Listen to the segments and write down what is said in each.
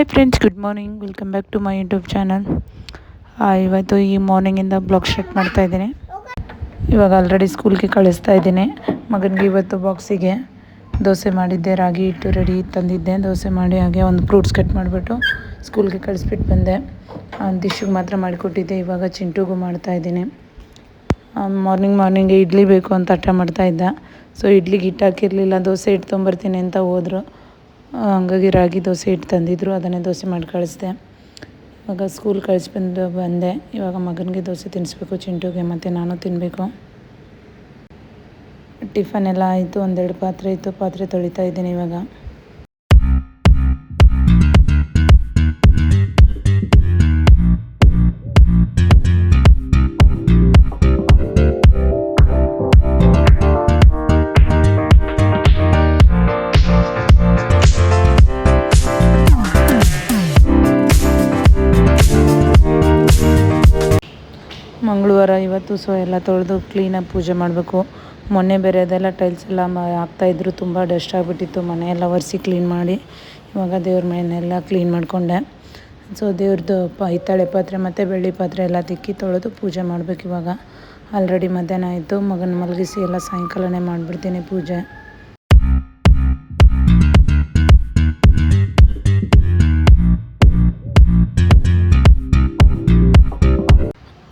Hi friends good morning welcome back to my YouTube channel ಇವತ್ತು ಈ ಮಾರ್ನಿಂಗಿಂದ blog start ಮಾಡ್ತಾ ಇದ್ದೀನಿ. ಇವಾಗ ಆಲ್ರೆಡಿ ಸ್ಕೂಲ್ಗೆ ಕಳಿಸ್ತಾ ಇದ್ದೀನಿ. ಮಗನಿಗೆ ಇವತ್ತು ಬಾಕ್ಸಿಗೆ ದೋಸೆ ಮಾಡಿದ್ದೆ, ರಾಗಿ ಹಿಟ್ಟು ರೆಡಿ ತಂದಿದ್ದೆ. ದೋಸೆ ಮಾಡಿ ಹಾಗೆ ಒಂದು ಫ್ರೂಟ್ಸ್ ಕಟ್ ಮಾಡಿಬಿಟ್ಟು ಸ್ಕೂಲ್ಗೆ ಕಳಿಸ್ಬಿಟ್ಟು ಬಂದೆ. ದಿಶುಗೆ ಮಾತ್ರ ಮಾಡಿಕೊಟ್ಟಿದ್ದೆ. ಇವಾಗ ಚಿಂಟುಗೂ ಮಾಡ್ತಾ ಇದ್ದೀನಿ. ಮಾರ್ನಿಂಗ್ ಮಾರ್ನಿಂಗ್ ಇಡ್ಲಿ ಬೇಕು ಅಂತ ಹಠ ಮಾಡ್ತಾ ಇದ್ದ. ಸೊ ಇಡ್ಲಿಗೆ ಹಿಟ್ಟು ಹಾಕಿರಲಿಲ್ಲ. ದೋಸೆ ಹಿಟ್ಟು ತೊಂಬರ್ತೀನಿ ಅಂತ ಹೋದರು. ಹಂಗಾಗಿ ರಾಗಿ ದೋಸೆ ಹಿಟ್ಟು ತಂದಿದ್ರು, ಅದನ್ನೇ ದೋಸೆ ಮಾಡಿ ಕಳಿಸ್ದೆ. ಇವಾಗ ಸ್ಕೂಲ್ ಕಳಿಸ್ಬಂದು ಬಂದೆ ಇವಾಗ ಮಗನಿಗೆ ದೋಸೆ ತಿನ್ನಿಸ್ಬೇಕು ಚಿಂಟುಗೆ, ಮತ್ತು ನಾನು ತಿನ್ನಬೇಕು ಟಿಫನ್ ಎಲ್ಲ ಆಯಿತು, ಒಂದೆರಡು ಪಾತ್ರೆ ಇತ್ತು, ಪಾತ್ರೆ ತೊಳಿತಾ ಇದ್ದೀನಿ ಇವಾಗ. ಇವತ್ತು ಸೊ ಎಲ್ಲ ತೊಳೆದು ಕ್ಲೀನಾಗಿ ಪೂಜೆ ಮಾಡಬೇಕು. ಮೊನ್ನೆ ಬೇರೆ ಅದೆಲ್ಲ ಟೈಲ್ಸ್ ಎಲ್ಲ ಹಾಕ್ತಾಯಿದ್ರು ತುಂಬ ಡಸ್ಟ್ ಆಗಿಬಿಟ್ಟಿತ್ತು. ಮನೆಯೆಲ್ಲ ಒರೆಸಿ ಕ್ಲೀನ್ ಮಾಡಿ ಇವಾಗ ದೇವ್ರ ಮನೆಯನ್ನೆಲ್ಲ ಕ್ಲೀನ್ ಮಾಡಿಕೊಂಡೆ. ಸೊ ದೇವ್ರದ್ದು ಪ ಹಿತ್ತಾಳೆ ಪಾತ್ರೆ ಮತ್ತು ಬೆಳ್ಳಿ ಪಾತ್ರೆ ಎಲ್ಲ ತಿಕ್ಕಿ ತೊಳೆದು ಪೂಜೆ ಮಾಡಬೇಕು ಇವಾಗ. ಆಲ್ರೆಡಿ ಮಧ್ಯಾಹ್ನ ಆಯಿತು, ಮಗನ ಮಲಗಿಸಿ ಎಲ್ಲ ಸಾಯಂಕಾಲನೇ ಮಾಡಿಬಿಡ್ತೀನಿ ಪೂಜೆ.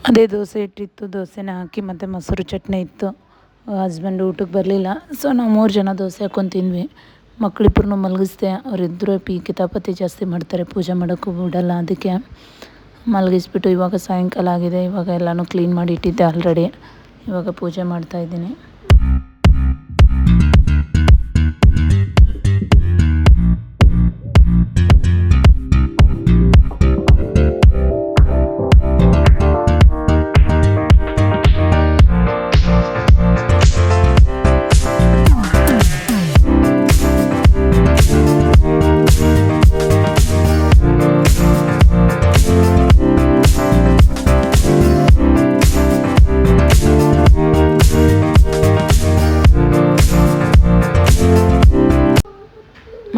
ಅದೇ ದೋಸೆ ಇಟ್ಟಿತ್ತು, ದೋಸೆನ ಹಾಕಿ ಮತ್ತು ಮೊಸರು ಚಟ್ನಿ ಇತ್ತು. ಹಸ್ಬೆಂಡ್ ಊಟಕ್ಕೆ ಬರಲಿಲ್ಲ. ಸೊ ನಾವು ಮೂರು ಜನ ದೋಸೆ ಹಾಕ್ಕೊಂಡು ತಿಂದ್ವಿ. ಮಕ್ಕಳಿಬ್ಬರನ್ನೂ ಮಲಗಿಸ್ದೆ ಅವರಿದ್ದರೂ ಪಿ ಕಿತಾಪತಿ ಜಾಸ್ತಿ ಮಾಡ್ತಾರೆ, ಪೂಜೆ ಮಾಡೋಕ್ಕೂ ಬಿಡಲ್ಲ ಅದಕ್ಕೆ. ಮಲಗಿಸ್ಬಿಟ್ಟು ಇವಾಗ ಸಾಯಂಕಾಲ ಆಗಿದೆ, ಇವಾಗ ಎಲ್ಲನೂ ಕ್ಲೀನ್ ಮಾಡಿ ಇಟ್ಟಿದ್ದೆ ಆಲ್ರೆಡಿ ಇವಾಗ ಪೂಜೆ ಮಾಡ್ತಾಯಿದ್ದೀನಿ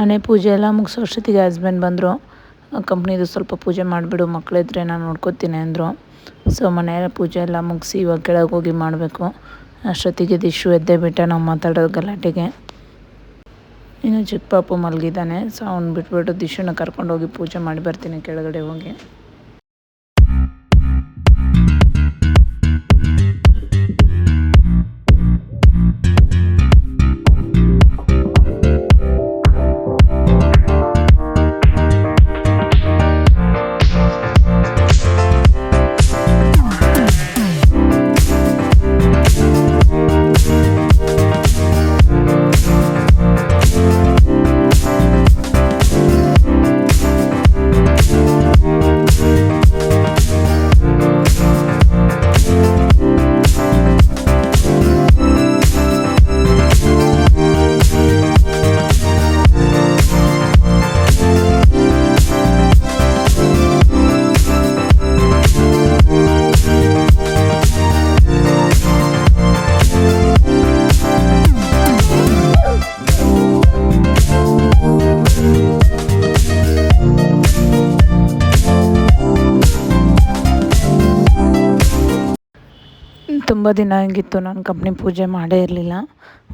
ಮನೆ ಪೂಜೆ ಎಲ್ಲ ಮುಗಿಸೋ ಅಷ್ಟೊತ್ತಿಗೆ ಹಸ್ಬೆಂಡ್ ಬಂದರು. ಕಂಪ್ನಿದು ಸ್ವಲ್ಪ ಪೂಜೆ ಮಾಡಿಬಿಡು ಮಕ್ಕಳಿದ್ರೆ ನಾನು ನೋಡ್ಕೋತೀನಿ ಅಂದರು. ಸೊ ಮನೆ ಪೂಜೆ ಎಲ್ಲ ಮುಗಿಸಿ ಇವಾಗ ಕೆಳಗೆ ಹೋಗಿ ಮಾಡಬೇಕು. ಅಷ್ಟೊತ್ತಿಗೆ ದಿಶು ಎದ್ದೇ ಬಿಟ್ಟೆ, ನಾವು ಮಾತಾಡೋದು ಗಲಾಟೆಗೆ. ಇನ್ನು ಚಿಕ್ಕ ಪಾಪು ಮಲಗಿದ್ದಾನೆ ಸೊ ಅವ್ನು ಬಿಟ್ಬಿಟ್ಟು ದಿಶುನ ಕರ್ಕೊಂಡೋಗಿ ಪೂಜೆ ಮಾಡಿ ಬರ್ತೀನಿ ಕೆಳಗಡೆ ಹೋಗಿ. ತುಂಬ ದಿನ ಆಗಿತ್ತು, ನಾನು ಕಂಪ್ನಿ ಪೂಜೆ ಮಾಡೇ ಇರಲಿಲ್ಲ.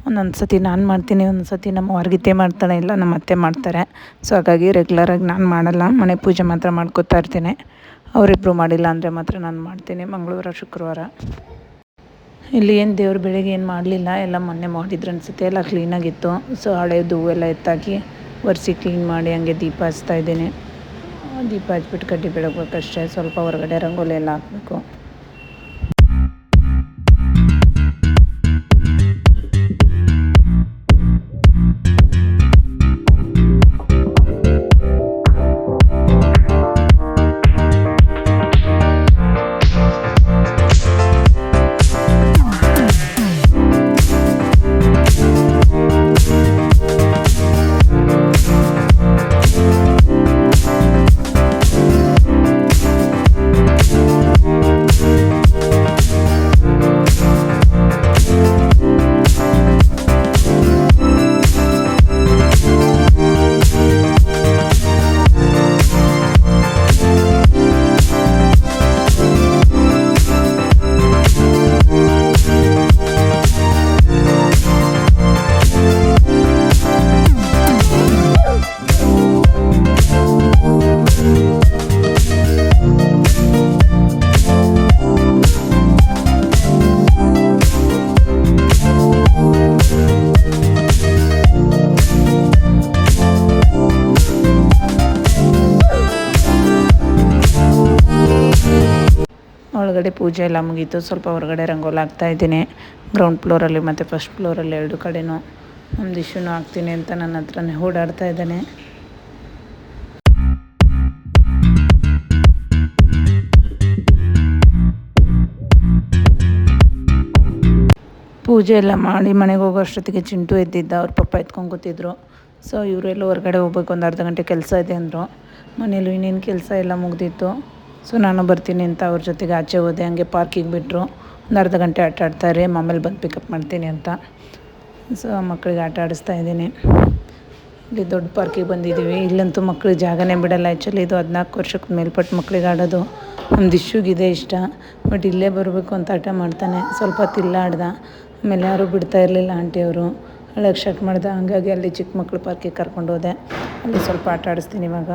ಒಂದೊಂದು ಸತಿ ನಾನು ಮಾಡ್ತೀನಿ ಒಂದೊಂದು ಸತಿ ನಮ್ಮ ವಾರ್ಗಿತ್ತೆ ಮಾಡ್ತಾಳೆ, ಇಲ್ಲ ನಮ್ಮ ಅತ್ತೆ ಮಾಡ್ತಾರೆ. ಸೊ ಹಾಗಾಗಿ ರೆಗ್ಯುಲರಾಗಿ ನಾನು ಮಾಡಲ್ಲ, ಮನೆ ಪೂಜೆ ಮಾತ್ರ ಮಾಡ್ಕೋತಾ ಇರ್ತೀನಿ. ಅವರಿಬ್ಬರು ಮಾಡಿಲ್ಲ ಅಂದರೆ ಮಾತ್ರ ನಾನು ಮಾಡ್ತೀನಿ, ಮಂಗಳವಾರ, ಶುಕ್ರವಾರ. ಇಲ್ಲಿ ಏನು ದೇವ್ರ ಬೆಳಗ್ಗೆ ಏನು ಮಾಡಲಿಲ್ಲ, ಎಲ್ಲ ಮೊನ್ನೆ ಮಾಡಿದ್ರು ಅನಿಸುತ್ತೆ, ಎಲ್ಲ ಕ್ಲೀನಾಗಿತ್ತು ಸೊ ಹಳೆಯದು ಎಲ್ಲ ಎತ್ತಾಕಿ ಒರೆಸಿ ಕ್ಲೀನ್ ಮಾಡಿ ಹಂಗೆ ದೀಪ ಹಚ್ತಾ ಇದ್ದೀನಿ. ದೀಪ ಹಚ್ಬಿಟ್ಟು ಕಡ್ಡಿ ಬೆಳಗ್ಬೇಕಷ್ಟೇ, ಸ್ವಲ್ಪ ಹೊರಗಡೆ ರಂಗೋಲಿ ಎಲ್ಲ ಹಾಕಬೇಕು. ಕಡೆ ಪೂಜೆ ಎಲ್ಲ ಮುಗೀತು. ಸ್ವಲ್ಪ ಹೊರಗಡೆ ರಂಗೋಲಿ ಹಾಕ್ತಾ ಇದ್ದೀನಿ. ಗ್ರೌಂಡ್ ಫ್ಲೋರಲ್ಲಿ ಮತ್ತು ಫಸ್ಟ್ ಫ್ಲೋರಲ್ಲಿ ಎರಡು ಕಡೆನೂ ಒಂದು ಇಶ್ಯೂನೂ ಹಾಕ್ತೀನಿ ಅಂತ ನನ್ನ ಹತ್ರನೇ ಓಡಾಡ್ತಾ ಇದ್ದಾನೆ. ಪೂಜೆ ಎಲ್ಲ ಮಾಡಿ ಮನೆಗೆ ಹೋಗೋ ಅಷ್ಟೊತ್ತಿಗೆ ಚಿಂಟು ಎದ್ದಿದ್ದ. ಅವ್ರ ಪಪ್ಪ ಎತ್ಕೊಂಡು ಕೂತಿದ್ರು. ಸೊ ಇವರೆಲ್ಲ ಹೊರಗಡೆ ಹೋಗ್ಬೇಕು. ಒಂದು ಅರ್ಧ ಗಂಟೆ ಕೆಲಸ ಇದೆ ಅಂದರು. ಮನೇಲೂ ಇನ್ನೇನು ಕೆಲಸ ಎಲ್ಲ ಮುಗ್ದಿತ್ತು. ಸೊ ನಾನು ಬರ್ತೀನಿ ಅಂತ ಅವ್ರ ಜೊತೆಗೆ ಆಚೆ ಹೋದೆ. ಹಂಗೆ ಪಾರ್ಕಿಗೆ ಬಿಟ್ಟರು ಒಂದು ಅರ್ಧ ಗಂಟೆ ಆಟ ಆಡ್ತಾರೆ ಮಾಮೇಲೆ ಬಂದು ಪಿಕಪ್ ಮಾಡ್ತೀನಿ ಅಂತ. ಸೊ ಮಕ್ಕಳಿಗೆ ಆಟ ಆಡಿಸ್ತಾ ಇದ್ದೀನಿ. ಇಲ್ಲಿ ದೊಡ್ಡ ಪಾರ್ಕಿಗೆ ಬಂದಿದ್ದೀವಿ ಇಲ್ಲಂತೂ ಮಕ್ಳಿಗೆ ಜಾಗನೇ ಬಿಡಲ್ಲ. ಆ್ಯಕ್ಚುಲಿ ಇದು ಹದಿನಾಲ್ಕು ವರ್ಷಕ್ಕೆ ಮೇಲ್ಪಟ್ಟು ಮಕ್ಕಳಿಗೆ ಆಡೋದು ಒಂದು ಇಶ್ಯೂಗಿದೆ ಇಷ್ಟ. ಬಟ್ ಇಲ್ಲೇ ಬರಬೇಕು ಅಂತ ಆಟ ಮಾಡ್ತಾನೆ. ಸ್ವಲ್ಪ ಆಡ್ದ. ಆಮೇಲೆ ಯಾರೂ ಬಿಡ್ತಾ ಇರಲಿಲ್ಲ ಆಂಟಿಯವರು ಅಳಕ್ಕೆ ಶಟ್ ಮಾಡ್ದೆ. ಹಾಗಾಗಿ ಅಲ್ಲಿ ಚಿಕ್ಕ ಮಕ್ಕಳು ಪಾರ್ಕಿಗೆ ಕರ್ಕೊಂಡು ಹೋದೆ. ಅಲ್ಲಿ ಸ್ವಲ್ಪ ಆಟ ಆಡಿಸ್ತೀನಿ ಇವಾಗ.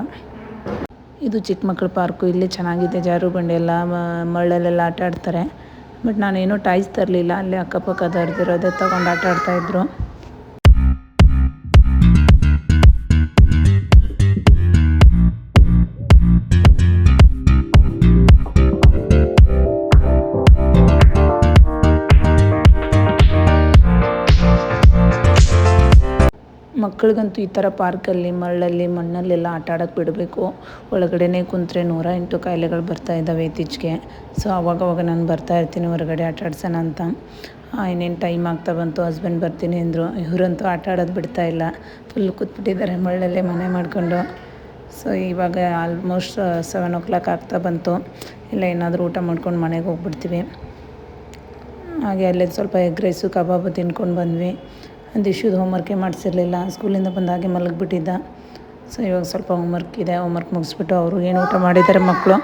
ಇದು ಚಿಕ್ಕ ಮಕ್ಕಳ ಪಾರ್ಕು, ಇಲ್ಲಿ ಚೆನ್ನಾಗಿದೆ, ಜಾರು ಬಂಡಿ ಎಲ್ಲ ಮರಳಲ್ಲೆಲ್ಲ ಆಟ ಆಡ್ತಾರೆ. ಬಟ್ ನಾನೇನೂ ಟಾಯ್ಸ್ ತರಲಿಲ್ಲ, ಅಲ್ಲಿ ಅಕ್ಕಪಕ್ಕದವ್ರದ್ದಿರೋದೇ ತೊಗೊಂಡು ಆಟ ಆಡ್ತಾಯಿದ್ರು ಮಕ್ಕಳಿಗಂತೂ ಈ ಥರ ಪಾರ್ಕಲ್ಲಿ, ಮರಳಲ್ಲಿ, ಮಣ್ಣಲ್ಲೆಲ್ಲ ಆಟ ಆಡೋಕ್ಕೆ ಬಿಡಬೇಕು. ಒಳಗಡೆನೇ ಕುಂತ್ರೆ ನೂರ ಎಂಟು ಕಾಯಿಲೆಗಳು ಬರ್ತಾ ಇದ್ದಾವೆ ಇತ್ತೀಚೆಗೆ. ಸೊ, ಅವಾಗವಾಗ ನಾನು ಬರ್ತಾ ಇರ್ತೀನಿ, ಹೊರಗಡೆ ಆಟ ಆಡ್ಸೋಣ ಅಂತ. ಇನ್ನೇನು ಟೈಮ್ ಆಗ್ತಾ ಬಂತು ಹಸ್ಬೆಂಡ್ ಬರ್ತೀನಿ ಅಂದರು. ಇವರಂತೂ ಆಟ ಆಡೋದು ಬಿಡ್ತಾ ಇಲ್ಲ. ಫುಲ್ ಕೂತ್ಬಿಟ್ಟಿದ್ದಾರೆ, ಮರಳಲ್ಲೇ ಮನೆ ಮಾಡಿಕೊಂಡು. ಸೊ, ಇವಾಗ ಆಲ್ಮೋಸ್ಟ್ ಸೆವೆನ್ ಓ ಕ್ಲಾಕ್ ಆಗ್ತಾ ಬಂತು. ಇಲ್ಲ, ಏನಾದರೂ ಊಟ ಮಾಡ್ಕೊಂಡು ಮನೆಗೆ ಹೋಗ್ಬಿಡ್ತೀವಿ. ಹಾಗೆ ಅಲ್ಲೇ ಸ್ವಲ್ಪ ಎಗ್ ರೈಸು ಕಬಾಬು ತಿನ್ಕೊಂಡು ಬಂದ್ವಿ. ಒಂದು ಇಶ್ಯೂದು ಹೋಮ್ವರ್ಕೇ ಮಾಡಿಸಿರಲಿಲ್ಲ ಸ್ಕೂಲಿಂದ ಬಂದ ಹಾಗೆ ಮಲಗಿಬಿಟ್ಟಿದ್ದ. ಸೊ ಇವಾಗ ಸ್ವಲ್ಪ ಹೋಮ್ವರ್ಕ್ ಇದೆ ಹೋಮ್ವರ್ಕ್ ಮುಗಿಸ್ಬಿಟ್ಟು ಅವರು ಏನು ಊಟ ಮಾಡಿದ್ದಾರೆ ಮಕ್ಕಳು.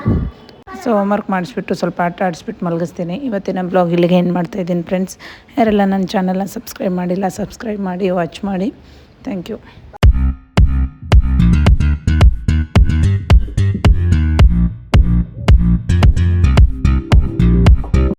ಸೊ ಹೋಮ್ವರ್ಕ್ ಮಾಡಿಸ್ಬಿಟ್ಟು ಸ್ವಲ್ಪ ಆಟ ಆಡಿಸ್ಬಿಟ್ಟು ಮಲಗಿಸ್ತೀನಿ. ಇವತ್ತಿನ ಬ್ಲಾಗ್ ಇಲ್ಲಿಗೆ ಏನು ಮಾಡ್ತಾಯಿದ್ದೀನಿ ಫ್ರೆಂಡ್ಸ್ ಯಾರೆಲ್ಲ ನನ್ನ ಚಾನಲ್ನ ಸಬ್ಸ್ಕ್ರೈಬ್ ಮಾಡಿಲ್ಲ ಸಬ್ಸ್ಕ್ರೈಬ್ ಮಾಡಿ ವಾಚ್ ಮಾಡಿ. Thank you